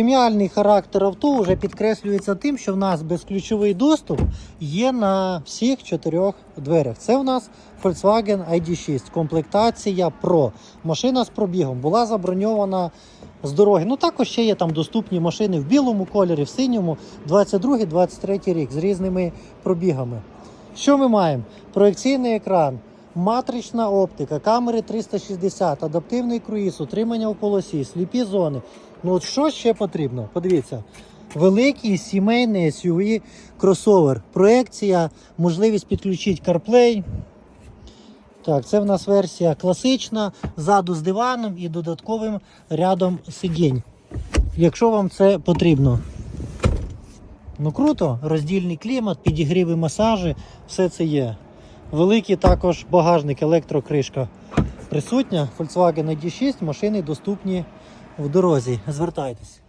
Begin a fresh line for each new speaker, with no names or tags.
Преміальний характер авто вже підкреслюється тим, що в нас безключовий доступ є на всіх чотирьох дверях. Це в нас Volkswagen ID6, комплектація Pro. Машина з пробігом була заброньована з дороги. Ну також ще є там доступні машини в білому кольорі, в синьому, 22-23 рік з різними пробігами. Що ми маємо? Проекційний екран, матрична оптика, камери 360, адаптивний круїз, утримання в полосі, сліпі зони. Ну от що ще потрібно? Подивіться. Великий сімейний SUV кросовер. Проекція, можливість підключити CarPlay. Так, це в нас версія класична, ззаду з диваном і додатковим рядом сидінь. Якщо вам це потрібно. Ну круто, роздільний клімат, підігріви масажі, все це є. Великий також багажник, електрокришка присутня. Volkswagen ID6, машини доступні в дорозі. Звертайтесь.